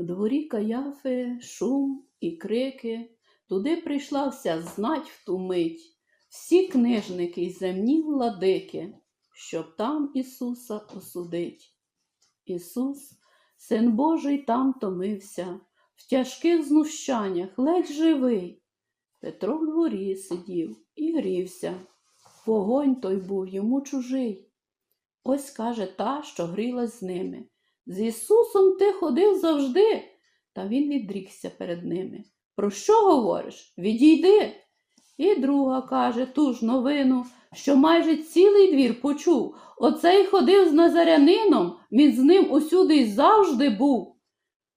В дворі каяфи, шум і крики, туди прийшла вся знать в ту мить, всі книжники й земні владики, щоб там Ісуса осудить. Ісус, Син Божий, там томився, в тяжких знущаннях, ледь живий. Петро в дворі сидів і грівся. Вогонь той був йому чужий. Ось каже та, що грілась з ними. З Ісусом ти ходив завжди. Та він відрікся перед ними. Про що говориш? Відійди. І друга каже ту ж новину, що майже цілий двір почув. Оцей ходив з Назарянином, він з ним усюди й завжди був.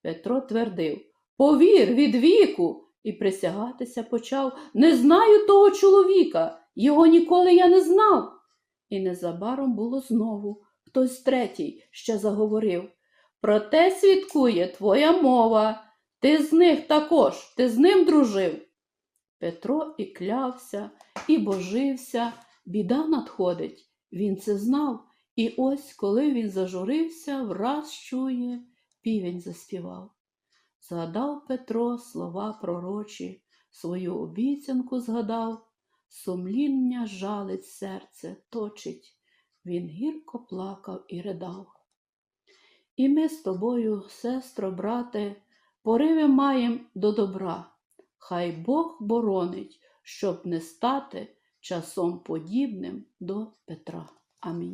Петро твердив Повір від віку, і присягатися почав. Не знаю того чоловіка, його ніколи я не знав. І незабаром було знову хтось третій ще заговорив. Проте свідкує твоя мова. Ти з них також, ти з ним дружив. Петро і клявся, і божився, біда надходить. Він це знав, і ось, коли він зажурився, враз чує, півень заспівав. Згадав Петро слова пророчі, свою обіцянку згадав, сумління жалить серце, точить. Він гірко плакав і ридав. І ми з тобою, сестро, брате, пориви маєм до добра. Хай Бог боронить, щоб не стати часом подібним до Петра. Амінь.